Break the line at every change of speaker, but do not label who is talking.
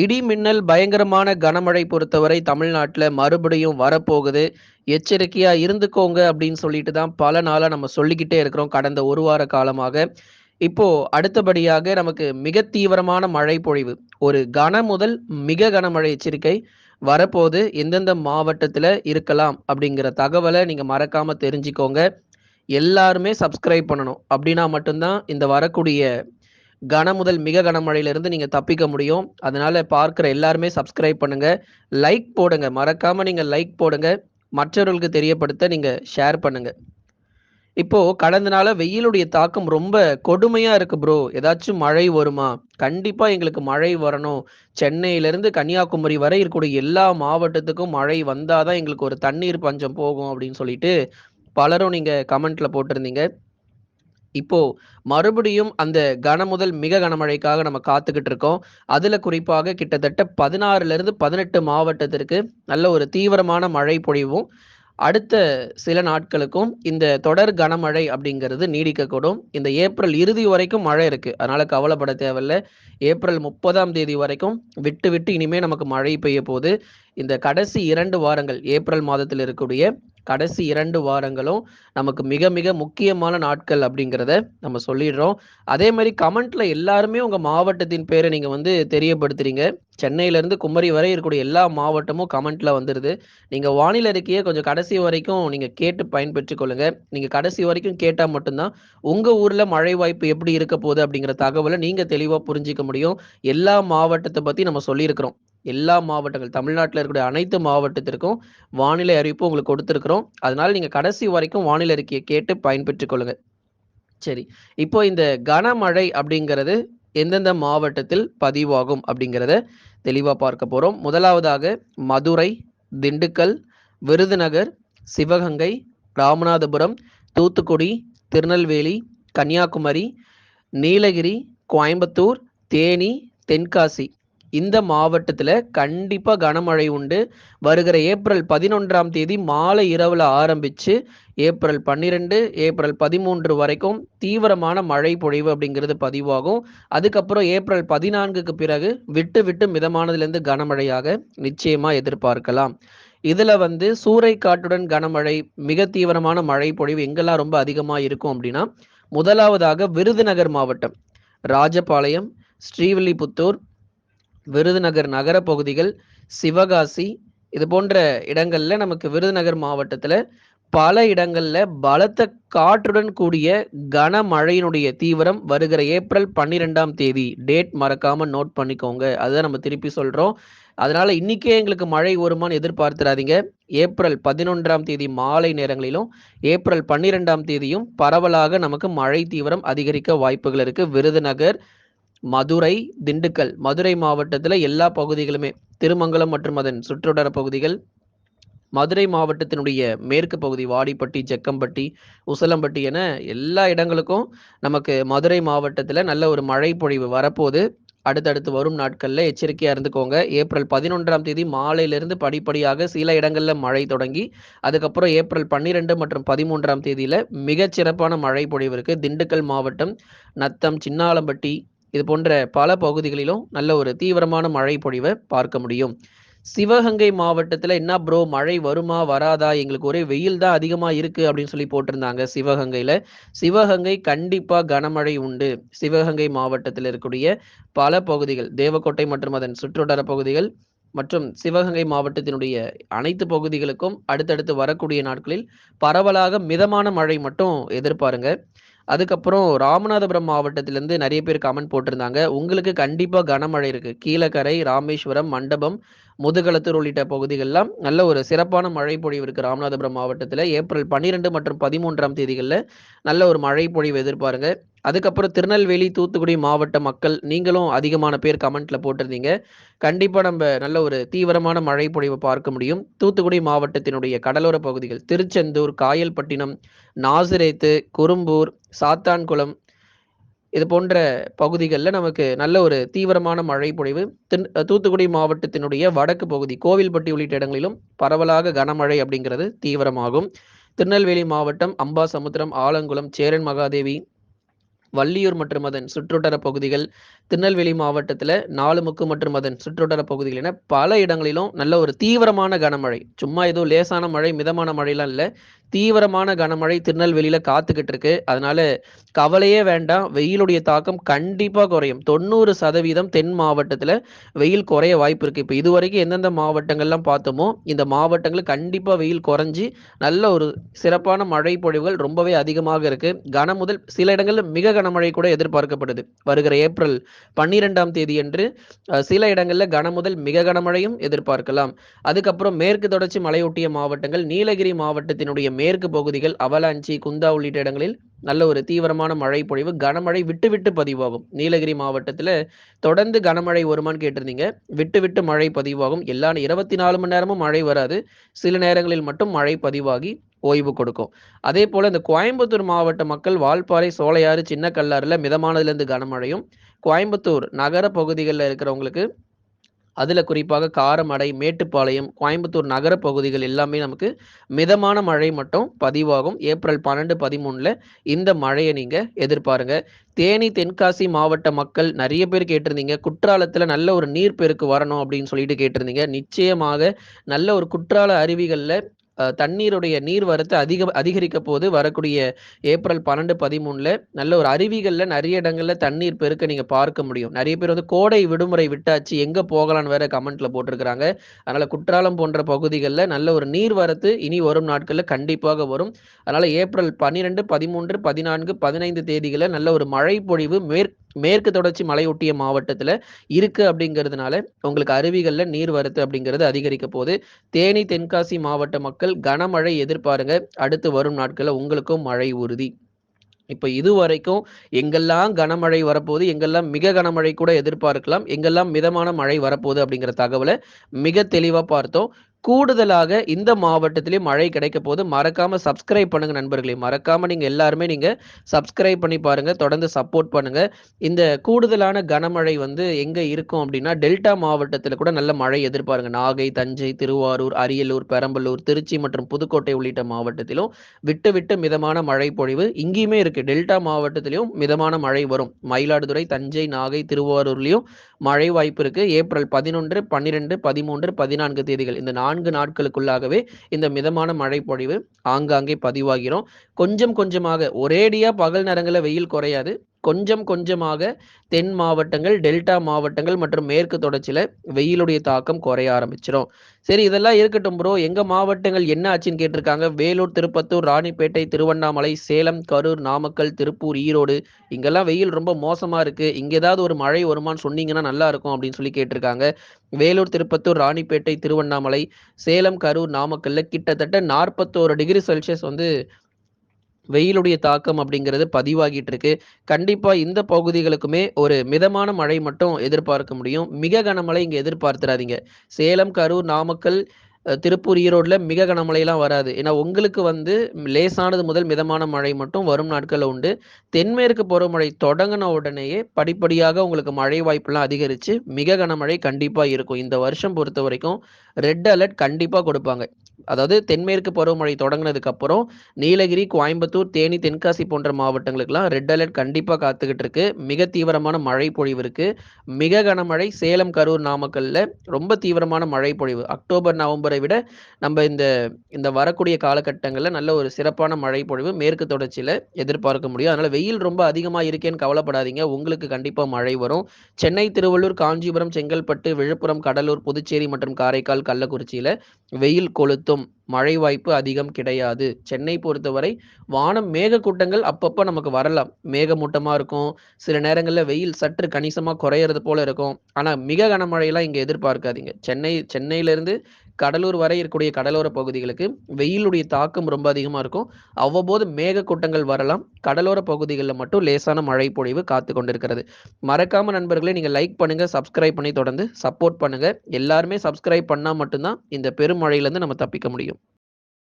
இடி மின்னல் பயங்கரமான கனமழை பொறுத்தவரை தமிழ்நாட்டில் மறுபடியும் வரப்போகுது. எச்சரிக்கையா இருந்துக்கோங்க அப்படின்னு சொல்லிட்டு தான் பல நாளாக நம்ம சொல்லிக்கிட்டே இருக்கிறோம் கடந்த ஒரு வார காலமாக. இப்போ அடுத்தபடியாக நமக்கு மிக தீவிரமான மழை பொழிவு. ஒரு கன முதல் மிக கனமழை எச்சரிக்கை வரப்போது எந்தெந்த மாவட்டத்தில் இருக்கலாம் அப்படிங்கிற தகவலை நீங்கள் மறக்காம தெரிஞ்சுக்கோங்க. எல்லாருமே சப்ஸ்கிரைப் பண்ணணும். அப்படின்னா மட்டும்தான் இந்த வரக்கூடிய கன முதல் மிக கனமழையிலிருந்து நீங்க தப்பிக்க முடியும். அதனால பார்க்குற எல்லாருமே சப்ஸ்கிரைப் பண்ணுங்க. லைக் போடுங்க. மறக்காம நீங்க லைக் போடுங்க. மற்றவர்களுக்கு தெரியப்படுத்த நீங்க ஷேர் பண்ணுங்க. இப்போ கடந்த நாள வெயிலுடைய தாக்கம் ரொம்ப கொடுமையா இருக்கு ப்ரோ ஏதாச்சும் மழை வருமா? கண்டிப்பா எங்களுக்கு மழை வரணும். சென்னையிலிருந்து கன்னியாகுமரி வரை இருக்கக்கூடிய எல்லா மாவட்டத்துக்கும் மழை வந்தாதான் எங்களுக்கு ஒரு தண்ணீர் பஞ்சம் போகும் அப்படின்னு சொல்லிட்டு பலரும் நீங்க கமெண்ட்ல போட்டிருந்தீங்க. இப்போ மறுபடியும் அந்த கன முதல் மிக கனமழைக்காக நம்ம காத்துக்கிட்டு இருக்கோம். அதுல குறிப்பாக கிட்டத்தட்ட பதினாறுல இருந்து பதினெட்டு மாவட்டத்திற்கு நல்ல ஒரு தீவிரமான மழை பொழிவும் அடுத்த சில நாட்களுக்கும் இந்த தொடர் கனமழை அப்படிங்கிறது நீடிக்கக்கூடும். இந்த ஏப்ரல் இறுதி வரைக்கும் மழை இருக்கு. அதனால கவலைப்பட தேவையில்ல. ஏப்ரல் முப்பதாம் தேதி வரைக்கும் விட்டு விட்டு இனிமே நமக்கு மழை பெய்ய போகுது இந்த கடைசி இரண்டு வாரங்கள் ஏப்ரல் மாதத்தில் இருக்கக்கூடிய கடைசி இரண்டு வாரங்களும் நமக்கு மிக மிக முக்கியமான நாட்கள் அப்படிங்கிறத நம்ம சொல்லிடுறோம். அதே மாதிரி கமெண்ட்ல எல்லாருமே உங்க மாவட்டத்தின் பேரை நீங்க வந்து தெரியப்படுத்துறீங்க. சென்னையில இருந்து குமரி வரை இருக்கக்கூடிய எல்லா மாவட்டமும் கமெண்ட்ல வந்துருது. நீங்க வானிலை அறிக்கையை கொஞ்சம் கடைசி வரைக்கும் நீங்க கேட்டு பயன்பெற்றுக் கொள்ளுங்க நீங்க கடைசி வரைக்கும் கேட்டா மட்டும்தான் உங்க ஊர்ல மழை வாய்ப்பு எப்படி இருக்க போகுது அப்படிங்கிற தகவலை நீங்க தெளிவா புரிஞ்சிக்க முடியும். எல்லா மாவட்டத்தை பத்தி நம்ம சொல்லியிருக்கிறோம். எல்லா மாவட்டங்கள் தமிழ்நாட்டில் இருக்கக்கூடிய அனைத்து மாவட்டத்திற்கும் வானிலை அறிவிப்பு உங்களுக்கு கொடுத்துருக்குறோம். அதனால நீங்கள் கடைசி வரைக்கும் வானிலை அறிக்கையை கேட்டு பயன்பெற்றுக் கொள்ளுங்க. சரி இப்போ இந்த கனமழை அப்படிங்கிறது எந்தெந்த மாவட்டத்தில் பதிவாகும் அப்படிங்கிறத தெளிவாக பார்க்க போகிறோம் முதலாவதாக மதுரை திண்டுக்கல் விருதுநகர் சிவகங்கை ராமநாதபுரம் தூத்துக்குடி திருநெல்வேலி கன்னியாகுமரி நீலகிரி கோயம்புத்தூர் தேனி தென்காசி. இந்த மாவட்டத்தில் கண்டிப்பாக கனமழை உண்டு. வருகிற ஏப்ரல் பதினொன்றாம் தேதி மாலை இரவில் ஆரம்பித்து ஏப்ரல் பன்னிரெண்டு ஏப்ரல் பதிமூன்று வரைக்கும் தீவிரமான மழை பொழிவு அப்படிங்கிறது பதிவாகும். அதுக்கப்புறம் ஏப்ரல் பதினான்குக்கு பிறகு விட்டு விட்டு மிதமானதுலேருந்து கனமழையாக நிச்சயமாக எதிர்பார்க்கலாம். இதில் வந்து சூறைக்காட்டுடன் கனமழை மிக தீவிரமான மழை பொழிவு எங்கெல்லாம் ரொம்ப அதிகமாக இருக்கும் அப்படின்னா முதலாவதாக விருதுநகர் மாவட்டம் ராஜபாளையம் ஸ்ரீவில்லிபுத்தூர் விருதுநகர் நகர பகுதிகள் சிவகாசி இது போன்ற இடங்கள்ல நமக்கு விருதுநகர் மாவட்டத்துல பல இடங்கள்ல பலத்த காற்றுடன் கூடிய கனமழையினுடைய தீவிரம் வருகிற ஏப்ரல் பன்னிரெண்டாம் தேதி. டேட் மறக்காம நோட் பண்ணிக்கோங்க. அதை நம்ம திருப்பி சொல்றோம். அதனால இன்னைக்கே எங்களுக்கு மழை வருமானு எதிர்பார்த்துறாதீங்க ஏப்ரல் பதினொன்றாம் தேதி மாலை நேரங்களிலும் ஏப்ரல் பன்னிரெண்டாம் தேதியும் பரவலாக நமக்கு மழை தீவிரம் அதிகரிக்க வாய்ப்புகள் இருக்கு. விருதுநகர் மதுரை திண்டுக்கல் மதுரை மாவட்டத்தில் எல்லா பகுதிகளுமே திருமங்கலம் மற்றும் அதன் சுற்றுவட்டார பகுதிகள் மதுரை மாவட்டத்தினுடைய மேற்கு பகுதி வாடிப்பட்டி செக்கம்பட்டி உசலம்பட்டி என எல்லா இடங்களுக்கும் நமக்கு மதுரை மாவட்டத்தில் நல்ல ஒரு மழை பொழிவு வரப்போது அடுத்தடுத்து வரும் நாட்களில் எச்சரிக்கையாக இருந்துக்கோங்க. ஏப்ரல் பதினொன்றாம் தேதி மாலையிலிருந்து படிப்படியாக சில இடங்களில் மழை தொடங்கி அதுக்கப்புறம் ஏப்ரல் பன்னிரெண்டு மற்றும் பதிமூன்றாம் தேதியில் மிகச்சிறப்பான மழை பொழிவு இருக்குது திண்டுக்கல் மாவட்டம் நத்தம் சின்னாலம்பட்டி இது போன்ற பல பகுதிகளிலும் நல்ல ஒரு தீவிரமான மழை பொழிவை பார்க்க முடியும். சிவகங்கை மாவட்டத்தில் என்ன ப்ரோ மழை வருமா வராதா? எங்களுக்கு ஒரே வெயில் தான் அதிகமாக இருக்குது அப்படின்னு சொல்லி போட்டிருந்தாங்க சிவகங்கையில். சிவகங்கை கண்டிப்பாக கனமழை உண்டு. சிவகங்கை மாவட்டத்தில் இருக்கக்கூடிய பல பகுதிகள் தேவக்கோட்டை மற்றும் அதன் சுற்றுவட்டார பகுதிகள் மற்றும் சிவகங்கை மாவட்டத்தினுடைய அனைத்து பகுதிகளுக்கும் அடுத்தடுத்து வரக்கூடிய நாட்களில் பரவலாக மிதமான மழை மட்டும் எதிர்பாருங்க. அதுக்கப்புறம் ராமநாதபுரம் மாவட்டத்திலேருந்து நிறைய பேர் கமெண்ட் போட்டிருந்தாங்க. உங்களுக்கு கண்டிப்பாக கனமழை இருக்குது கீழக்கரை ராமேஸ்வரம் மண்டபம் முதுகலத்தூர் உள்ளிட்ட பகுதிகளெலாம் நல்ல ஒரு சிறப்பான மழை பொழிவு இருக்குது ராமநாதபுரம் மாவட்டத்தில். ஏப்ரல் பன்னிரெண்டு மற்றும் பதிமூன்றாம் தேதிகளில் நல்ல ஒரு மழை பொழிவு எதிர்பாருங்க. அதுக்கப்புறம் திருநெல்வேலி தூத்துக்குடி மாவட்ட மக்கள் நீங்களும் அதிகமான பேர் கமெண்ட்ல போட்டிருந்தீங்க. கண்டிப்பாக நம்ம நல்ல ஒரு தீவிரமான மழை பொழிவை பார்க்க முடியும். தூத்துக்குடி மாவட்டத்தினுடைய கடலோர பகுதிகள் திருச்செந்தூர் காயல்பட்டினம் நாசிரேத்து குறும்பூர் சாத்தான்குளம் இது போன்ற பகுதிகளில் நமக்கு நல்ல ஒரு தீவிரமான மழை பொழிவு. தூத்துக்குடி மாவட்டத்தினுடைய வடக்கு பகுதி கோவில்பட்டி உள்ளிட்ட இடங்களிலும் பரவலாக கனமழை அப்படிங்கிறது தீவிரமாகும். திருநெல்வேலி மாவட்டம் அம்பாசமுத்திரம் ஆலங்குளம் சேரன் மகாதேவி வள்ளியூர் மற்றும் அதன் சுற்றுவட்டார பகுதிகள், திருநெல்வேலி மாவட்டத்தில் நாலுமுக்கு மற்றும் அதன் சுற்றுவட்டார பகுதிகள் என பல இடங்களிலும் நல்ல ஒரு தீவிரமான கனமழை. சும்மா ஏதோ லேசான மழை, மிதமான மழையெல்லாம் இல்லை தீவிரமான கனமழை திருநெல்வேலியில காத்துக்கிட்டு இருக்கு. அதனால கவலையே வேண்டாம். வெயிலுடைய தாக்கம் கண்டிப்பா குறையும். 90% தென் மாவட்டத்துல வெயில் குறைய வாய்ப்பு இருக்கு. இப்ப இதுவரைக்கும் எந்தெந்த மாவட்டங்கள்லாம் பார்த்தோமோ, இந்த மாவட்டங்கள் கண்டிப்பா வெயில் குறைஞ்சி நல்ல ஒரு சிறப்பான மழை பொழிவுகள் ரொம்பவே அதிகமாக இருக்கு. கன முதல் சில இடங்களில் மிக கனமழை கூட எதிர்பார்க்கப்படுது. வருகிற ஏப்ரல் 12ஆம் தேதியன்று அ சில இடங்கள்ல கன முதல் மிக கனமழையும் எதிர்பார்க்கலாம். அதுக்கப்புறம் மேற்கு தொடர்ச்சி மலையொட்டிய மாவட்டங்கள், நீலகிரி மாவட்டத்தினுடைய மேற்கு பகுதிகள், அவலாஞ்சி, குந்தா உள்ளிட்ட இடங்களில் நல்ல ஒரு தீவிரமான மழை பொழிவு, கனமழை விட்டு விட்டு பதிவாகும். நீலகிரி மாவட்டத்தில் தொடர்ந்து கனமழை வருமான்னு கேட்டிருந்தீங்க. விட்டு விட்டு மழை பதிவாகும். எல்லா 24 மணி நேரமும் மழை வராது. சில நேரங்களில் மட்டும் மழை பதிவாகி ஓய்வு கொடுக்கும். அதே போல் இந்த கோயம்புத்தூர் மாவட்ட மக்கள் வால்பாறை, சோலையாறு, சின்ன கல்லாறுல மிதமானதுலேருந்து கனமழையும், கோயம்புத்தூர் நகர பகுதிகளில் இருக்கிறவங்களுக்கு அதில் குறிப்பாக காரமடை, மேட்டுப்பாளையம், கோயம்புத்தூர் நகர பகுதிகள் எல்லாமே நமக்கு மிதமான மழை மட்டும் பதிவாகும். ஏப்ரல் 12, 13ல இந்த மழையை நீங்கள் எதிர்பாருங்க. தேனி, தென்காசி மாவட்ட மக்கள் நிறைய பேர் கேட்டிருந்தீங்க. குற்றாலத்தில் நல்ல ஒரு நீர்ப்பெருக்கு வரணும் அப்படின்னு சொல்லிட்டு கேட்டிருந்தீங்க. நிச்சயமாக நல்ல ஒரு குற்றால அருவிகளில் தண்ணீருடைய நீர்வரத்து அதிக அதிகரிக்க போது வரக்கூடிய ஏப்ரல் 12, 13ல நல்ல ஒரு அருவிகள்ல நிறைய இடங்கள்ல தண்ணீர் பெருக்க நீங்க பார்க்க முடியும். நிறைய பேர் வந்து கோடை விடுமுறை விட்டாச்சு, எங்க போகலான்னு வேற கமெண்ட்ல போட்டிருக்கிறாங்க. அதனால குற்றாலம் போன்ற பகுதிகளில் நல்ல ஒரு நீர்வரத்து இனி வரும் நாட்கள்ல கண்டிப்பாக வரும். அதனால ஏப்ரல் பன்னிரெண்டு பதிமூன்று பதினான்கு பதினைந்து தேதிகளில் நல்ல ஒரு மழை பொழிவு மேற் மேற்கு தொடர்ச்சி மலையொட்டிய மாவட்டத்தில் இருக்கு அப்படிங்கிறதுனால, உங்களுக்கு அருவிகளில் நீர் வரத்து அப்படிங்கிறது அதிகரிக்க போது. தேனி, தென்காசி மாவட்ட மக்கள் கனமழை எதிர்பாருங்க. அடுத்து வரும் நாட்களில் உங்களுக்கும் மழை உறுதி. இப்போ இதுவரைக்கும் எங்கெல்லாம் கனமழை வரப்போகுது எங்கெல்லாம் மிக கனமழை கூட எதிர்பார்க்கலாம், எங்கெல்லாம் மிதமான மழை வரப்போகுது அப்படிங்கிற தகவலை மிக தெளிவாக பார்த்தோம். கூடுதலாக இந்த மாவட்டத்திலே மழை கிடைக்க போது. மறக்காம சப்ஸ்கிரைப் பண்ணுங்க நண்பர்களே. மறக்காம நீங்க எல்லாருமே நீங்க சப்ஸ்கிரைப் பண்ணி பாருங்க. தொடர்ந்து சப்போர்ட் பண்ணுங்க. இந்த கூடுதலான கனமழை வந்து எங்க இருக்கும் அப்படின்னா, டெல்டா மாவட்டத்தில் கூட நல்ல மழை எதிர்பாருங்க. நாகை, தஞ்சை, திருவாரூர், அரியலூர், பெரம்பலூர், திருச்சி மற்றும் புதுக்கோட்டை உள்ளிட்ட மாவட்டத்திலும் விட்டு விட்டு மிதமான மழை பொழிவு இங்கேயுமே இருக்கு. டெல்டா மாவட்டத்திலும் மிதமான மழை வரும். மயிலாடுதுறை, தஞ்சை, நாகை, திருவாரூர்லயும் மழை வாய்ப்பு இருக்கு. ஏப்ரல் 11, 12, 13, 14 தேதிகள் இந்த நான்கு நாட்களுக்குள்ளாகவே இந்த மிதமான மழை பொழிவு ஆங்காங்கே பதிவாகிறோம் கொஞ்சம் கொஞ்சமாக ஒரேடியா பகல் நேரங்களில் வெயில் குறையாது. கொஞ்சம் கொஞ்சமாக தென் மாவட்டங்கள், டெல்டா மாவட்டங்கள் மற்றும் மேற்கு தொடர்ச்சியில் வெயிலுடைய தாக்கம் குறைய ஆரம்பிச்சிடும் சரி இதெல்லாம் இருக்கட்டும் ப்ரோ. எங்கள் மாவட்டங்கள் என்ன ஆச்சுன்னு கேட்டிருக்காங்க. வேலூர், திருப்பத்தூர், ராணிப்பேட்டை, திருவண்ணாமலை, சேலம், கரூர், நாமக்கல், திருப்பூர், ஈரோடு இங்கெல்லாம் வெயில் ரொம்ப மோசமாக இருக்குது இங்கே ஏதாவது ஒரு மழை வருமான்னு சொன்னீங்கன்னா நல்லா இருக்கும் அப்படின்னு சொல்லி கேட்டிருக்காங்க. வேலூர், திருப்பத்தூர், ராணிப்பேட்டை, திருவண்ணாமலை, சேலம், கரூர், நாமக்கல்ல கிட்டத்தட்ட 41 டிகிரி செல்சியஸ் வந்து வெயிலுடைய தாக்கம் அப்படிங்கிறது பதிவாகிட்டு இருக்கு. கண்டிப்பா இந்த பகுதிகளுக்குமே ஒரு மிதமான மழை மட்டும் எதிர்பார்க்க முடியும். மிக கனமழை இங்க எதிர்பார்த்துறாதீங்க. சேலம், கரூர், நாமக்கல், திருப்பூர், ஈரோடில் மிக கனமழையெல்லாம் வராது. ஏன்னா உங்களுக்கு வந்து லேசானது முதல் மிதமான மழை மட்டும் வரும் நாட்களில் உண்டு. தென்மேற்கு பருவமழை தொடங்கின உடனேயே படிப்படியாக உங்களுக்கு மழை வாய்ப்புலாம் அதிகரித்து மிக கனமழை கண்டிப்பாக இருக்கும். இந்த வருஷம் பொறுத்த வரைக்கும் ரெட் அலர்ட் கண்டிப்பாக கொடுப்பாங்க. அதாவது தென்மேற்கு பருவமழை தொடங்கினதுக்கு அப்புறம் நீலகிரி, கோயம்புத்தூர், தேனி, தென்காசி போன்ற மாவட்டங்களுக்கெல்லாம் ரெட் அலர்ட் கண்டிப்பா காத்துக்கிட்டு இருக்கு. மிக தீவிரமான மழை பொழிவு இருக்கு. மிக கனமழை சேலம், கரூர், நாமக்கல்ல ரொம்ப தீவிரமான மழை பொழிவு. அக்டோபர், நவம்பரை விட நம்ம இந்த இந்த வரக்கூடிய காலகட்டங்கள்ல நல்ல ஒரு சிறப்பான மழை பொழிவு மேற்கு தொடர்ச்சியில எதிர்பார்க்க முடியும். அதனால வெயில் ரொம்ப அதிகமா இருக்கேன்னு கவலைப்படாதீங்க. உங்களுக்கு கண்டிப்பா மழை வரும். சென்னை, திருவள்ளூர், காஞ்சிபுரம், செங்கல்பட்டு, விழுப்புரம், கடலூர், புதுச்சேரி மற்றும் காரைக்கால், கள்ளக்குறிச்சியில வெயில் கொளுத்து கொளுத்தும். மழை வாய்ப்பு அதிகம் கிடையாது. சென்னை பொறுத்தவரை வானம் மேகக்கூட்டங்கள் அப்பப்போ நமக்கு வரலாம். மேகமூட்டமாக இருக்கும். சில நேரங்களில் வெயில் சற்று கணிசமாக குறையிறது போல இருக்கும். ஆனால் மிக கனமழையெல்லாம் இங்கே எதிர்பார்க்காதீங்க. சென்னை சென்னையிலேருந்து கடலூர் வரை இருக்கக்கூடிய கடலோர பகுதிகளுக்கு வெயிலுடைய தாக்கம் ரொம்ப அதிகமாக இருக்கும். அவ்வப்போது மேகக்கூட்டங்கள் வரலாம். கடலோர பகுதிகளில் மட்டும் லேசான மழை பொழிவு காத்து கொண்டிருக்கிறது. மறக்காம நண்பர்களே நீங்கள் லைக் பண்ணுங்க, சப்ஸ்கிரைப் பண்ணி தொடர்ந்து சப்போர்ட் பண்ணுங்க. எல்லாருமே சப்ஸ்கிரைப் பண்ணால் மட்டும்தான் இந்த பெருமழையிலேருந்து நம்ம தப்பிக்க முடியும்.